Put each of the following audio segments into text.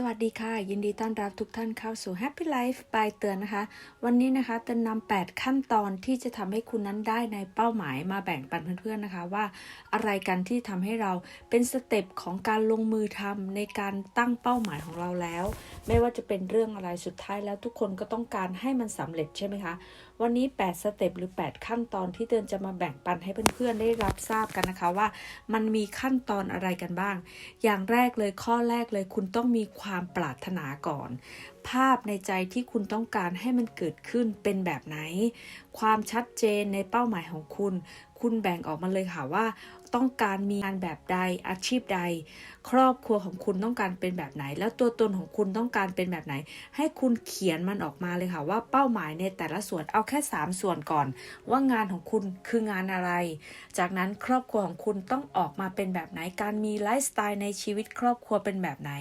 สวัสดีค่ะ ยินดีต้อนรับทุกท่านเข้าสู่ Happy Life by เตือนนะคะ วันนี้นะคะเตือนนำ8ขั้นตอนที่จะทำให้คุณนั้นได้ในเป้าหมายมาแบ่งปันเพื่อนๆนะคะ ว่าอะไรกันที่ทำให้เราเป็นสเต็ปของการลงมือทำในการตั้งเป้าหมายของเราแล้ว ไม่ว่าจะเป็นเรื่องอะไรสุดท้ายแล้วทุกคนก็ต้องการให้มันสำเร็จใช่ไหมคะ วันนี้ 8 สเต็ปหรือ 8 ขั้นตอนที่เตือนจะมาแบ่งปันให้เพื่อนๆได้รับทราบกันนะคะว่า มันมีขั้นตอนอะไรกันบ้าง อย่างแรกเลยข้อแรกเลยคุณต้องมีความปรารถนาก่อน ภาพในใจที่คุณต้องการให้มันเกิดขึ้นเป็นแบบไหน ความชัดเจนในเป้าหมายของคุณ คุณแบ่งออกมาเลยค่ะว่า ต้องการมีงานแบบใดอาชีพใด ครอบครัวของคุณต้องการเป็นแบบไหน แล้วตัวตนของคุณต้องการเป็นแบบไหน ให้คุณเขียนมันออกมาเลยค่ะว่าเป้าหมายในแต่ละส่วนเอาแค่ 3 ส่วนก่อน ว่างานของคุณคืองานอะไร จากนั้นครอบครัวของคุณต้องออกมาเป็นแบบไหน การมีไลฟ์สไตล์ในชีวิตครอบครัวเป็นแบบไหน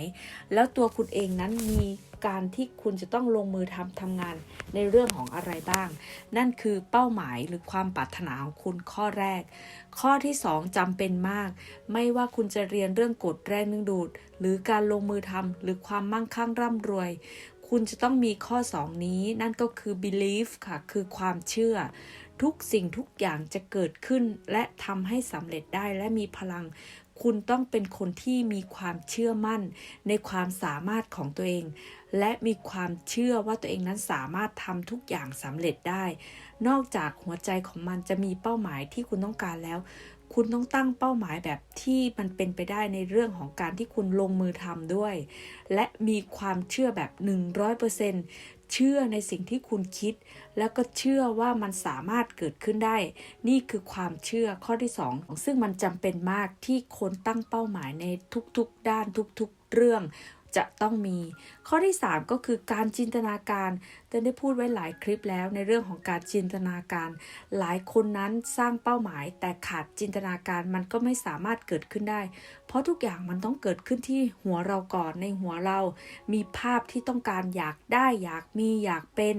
แล้วตัวคุณเองนั้นมี การที่คุณจะต้องลงมือทำทำงานในเรื่องของอะไรบ้าง นั่นคือเป้าหมายหรือความปรารถนาของคุณข้อแรก ข้อที่ 2จำเป็นมาก ไม่ว่าคุณจะเรียนเรื่องกฎแรงดึงดูด หรือการลงมือทำหรือความมั่งคั่งร่ำรวย คุณจะต้องมีข้อ 2 นี้ นั่นก็คือ belief ค่ะ คือความเชื่อ ทุกสิ่งทุกอย่างจะเกิดขึ้น และทำให้สำเร็จได้และมีพลัง คุณต้องเป็นคนที่มีความเชื่อมั่น ในความสามารถของตัวเอง และมีความเชื่อว่าตัวเองนั้นสามารถทำทุกอย่างสำเร็จได้ นอกจากหัวใจของมันจะมีเป้าหมายที่คุณต้องการแล้ว คุณต้องตั้งเป้าหมายแบบที่มันเป็นไปได้ในเรื่องของการที่คุณลงมือทำด้วย และมีความเชื่อแบบ 100% เชื่อในสิ่งที่คุณคิด แล้วก็เชื่อว่ามันสามารถเกิดขึ้นได้ นี่คือความเชื่อข้อที่ 2 ซึ่งมันจำเป็นมากที่คนตั้งเป้าหมายในทุกๆด้านทุกๆเรื่อง จะต้องมี ข้อที่ 3 ก็คือการจินตนาการเต้นได้พูดไว้หลายคลิปแล้วในเรื่องของการจินตนาการ หลายคนนั้นสร้างเป้าหมาย แต่ขาดจินตนาการมันก็ไม่สามารถเกิดขึ้นได้ เพราะทุกอย่างมันต้องเกิดขึ้นที่หัวเราก่อนในหัวเรา มีภาพที่ต้องการอยากได้ อยากมีอยากเป็น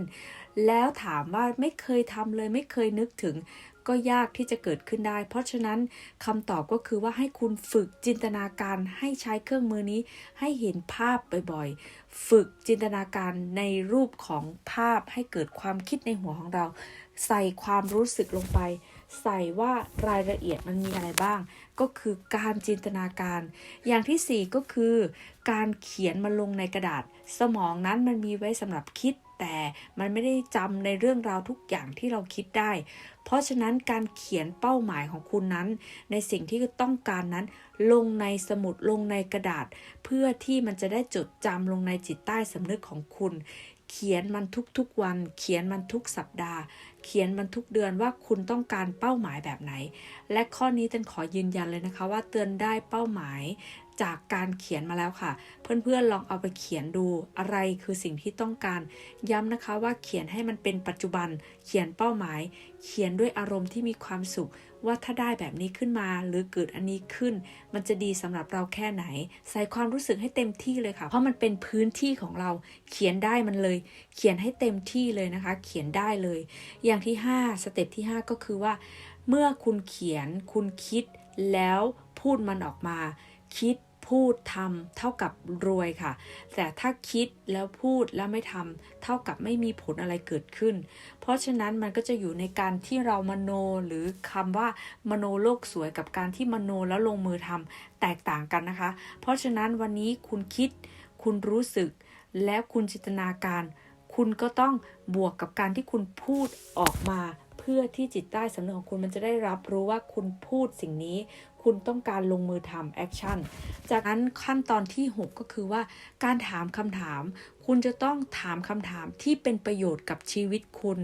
แล้วถามว่าไม่เคยทำเลยไม่เคยนึกถึง ก็ยากที่จะเกิดขึ้นได้ เพราะฉะนั้นคำตอบก็คือว่าให้คุณฝึกจินตนาการให้ใช้เครื่องมือนี้ ให้เห็นภาพบ่อยๆ ฝึกจินตนาการในรูปของภาพให้เกิดความคิดในหัวของเรา ใส่ความรู้สึกลงไป ใส่ว่ารายละเอียดมันมีอะไรบ้าง ก็คือการจินตนาการ อย่างที่ 4 ก็คือ การเขียนมันลงในกระดาษ สมองนั้นมันมีไว้สำหรับคิด แต่มันไม่ได้จำในเรื่องราวทุกอย่างที่เราคิดได้ เพราะฉะนั้นการเขียนเป้าหมายของคุณนั้น ในสิ่งที่ต้องการนั้น ลงในสมุดลงในกระดาษ เพื่อที่มันจะได้จดจำลงในจิตใต้สำนึกของคุณ เขียนมันทุกๆวัน เขียนมันทุกสัปดาห์ เขียนมันทุกเดือนว่าคุณต้องการเป้าหมายแบบไหน และข้อนี้เตือนขอยืนยันเลยนะคะว่าเตือนได้เป้าหมาย จากการเขียนมาแล้วค่ะ เพื่อนๆลองเอาไปเขียนดูอะไรคือสิ่งที่ต้องการ ย้ำนะคะว่าเขียนให้มันเป็นปัจจุบัน เขียนเป้าหมาย เขียนด้วยอารมณ์ที่มีความสุข ว่าถ้าได้แบบนี้ขึ้นมา หรือเกิดอันนี้ขึ้น มันจะดีสำหรับเราแค่ไหน ใส่ความรู้สึกให้เต็มที่เลยค่ะ เพราะมันเป็นพื้นที่ของเรา เขียนได้มันเลย เขียนให้เต็มที่เลยนะคะ เขียนได้เลย อย่างที่ 5 สเต็ปที่ 5 ก็คือว่า เมื่อคุณเขียนคุณคิดแล้วพูดมันออกมา คิด พูดทำเท่ากับรวยค่ะ แต่ถ้าคิดแล้วพูดแล้วไม่ทำเท่ากับไม่มีผลอะไรเกิดขึ้น เพราะฉะนั้นมันก็จะอยู่ในการที่เรามโนหรือคำว่ามโนโลกสวยกับการที่มโนแล้วลงมือทำแตกต่างกันนะคะ เพราะฉะนั้นวันนี้คุณคิด คุณรู้สึก แล้วคุณจินตนาการ คุณก็ต้องบวกกับการที่คุณพูดออกมาเพื่อที่จิตใต้สำนึกของคุณมันจะได้รับรู้ว่าคุณพูดสิ่งนี้คุณต้องการลงมือทำแอคชั่น จากนั้นขั้นตอนที่ 6 ก็คือว่าการถามคำถาม คุณจะต้องถามคำถามที่เป็นประโยชน์กับชีวิตคุณ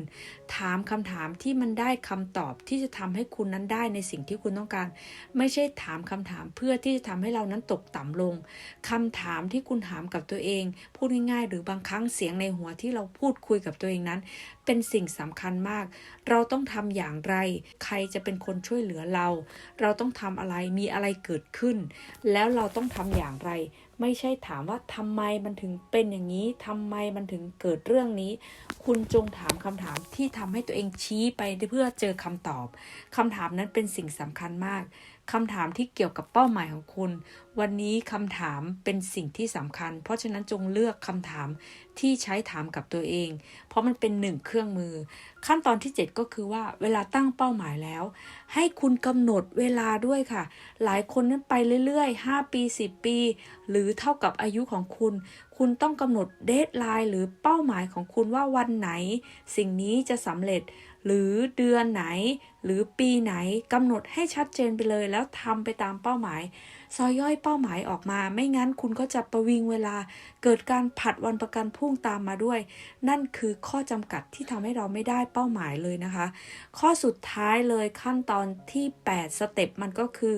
ถามคำถามที่มันได้คำตอบที่จะทำให้คุณนั้นได้ในสิ่งที่คุณต้องการ ไม่ใช่ถามคำถามเพื่อที่จะทำให้เรานั้นตกต่ำลงคำถามที่คุณถามกับตัวเอง พูดง่ายๆ หรือบางครั้งเสียงในหัวที่เราพูดคุยกับตัวเองนั้น เป็นสิ่งสำคัญมาก เราต้องทำอย่างไร ใครจะเป็นคนช่วยเหลือเรา เราต้องทำอะไรมีอะไรเกิดขึ้น แล้วเราต้องทำอย่างไร ไม่ใช่ถามว่าทำไมมันถึงเป็นอย่างนี้ทำไมมันถึงเกิดเรื่องนี้ คุณจงถามคำถามที่ทำให้ตัวเองชี้ไปเพื่อเจอคำตอบคำถามนั้นเป็นสิ่งสำคัญมากคำถามที่เกี่ยวกับเป้าหมายของคุณ วันนี้คำถามเป็นสิ่งที่สำคัญ เพราะฉะนั้นจงเลือกคำถามที่ใช้ถามกับตัวเอง เพราะมันเป็นหนึ่งเครื่องมือ ขั้นตอนที่ 7 ก็คือว่าเวลาตั้งเป้าหมายแล้ว ให้คุณกำหนดเวลาด้วยค่ะ หลายคนนั้นไปเรื่อยๆ 5 ปี 10 ปี หรือเท่ากับอายุของคุณ คุณต้องกำหนดเดทไลน์หรือเป้าหมายของคุณว่าวันไหน สิ่งนี้จะสำเร็จหรือเดือนไหน หรือปีไหนกำหนดให้ชัดเจนไปเลย แล้วทำไปตามเป้าหมาย ซอยย่อยเป้าหมายออกมา ไม่งั้นคุณก็จะประวิงเวลา เกิดการผัดวันประกันพรุ่งตามมาด้วย นั่นคือข้อจำกัดที่ทำให้เราไม่ได้เป้าหมายเลยนะคะ ข้อสุดท้ายเลยขั้นตอนที่ 8 สเต็ปมันก็คือ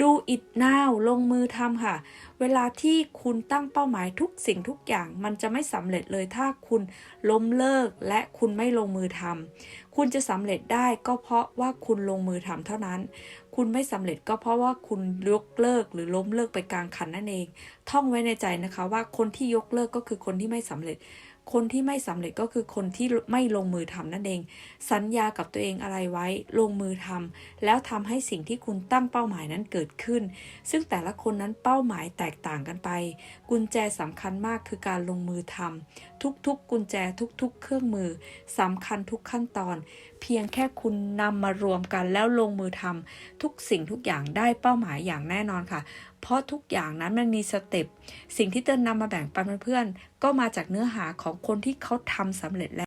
ดูอิดนาวลงมือทำค่ะ เวลาที่คุณตั้งเป้าหมายทุกสิ่งทุกอย่างมันจะไม่สำเร็จเลยถ้าคุณล้มเลิกและคุณไม่ลงมือทำคุณจะสำเร็จได้ก็เพราะว่าคุณลงมือทำเท่านั้น คุณไม่สำเร็จก็เพราะว่าคุณยกเลิกหรือล้มเลิกไปกลางคันนั่นเอง ท่องไว้ในใจนะคะว่าคนที่ยกเลิกก็คือคนที่ไม่สำเร็จ คนที่ไม่สำเร็จก็คือคนที่ไม่ลงมือทำนั่นเอง สัญญากับตัวเองอะไรไว้ ลงมือทำแล้วทำให้สิ่งที่คุณตั้งเป้าหมายนั้นเกิดขึ้น ซึ่งแต่ละคนนั้นเป้าหมายแตกต่างกันไป กุญแจสำคัญมากคือการลงมือทำ ทุกๆ กุญแจทุกๆ เครื่องมือสำคัญทุกขั้นตอน เพียงแค่คุณนำมารวมกันแล้วลงมือทำทุกสิ่งทุกอย่างได้เป้าหมายอย่างแน่นอนค่ะ เพราะทุกอย่างนั้นมันมีสเต็ปสิ่งที่เตือนนำมาแบ่งปันเพื่อนๆก็มาจากเนื้อหาของคนที่เขาทำสำเร็จแล้ว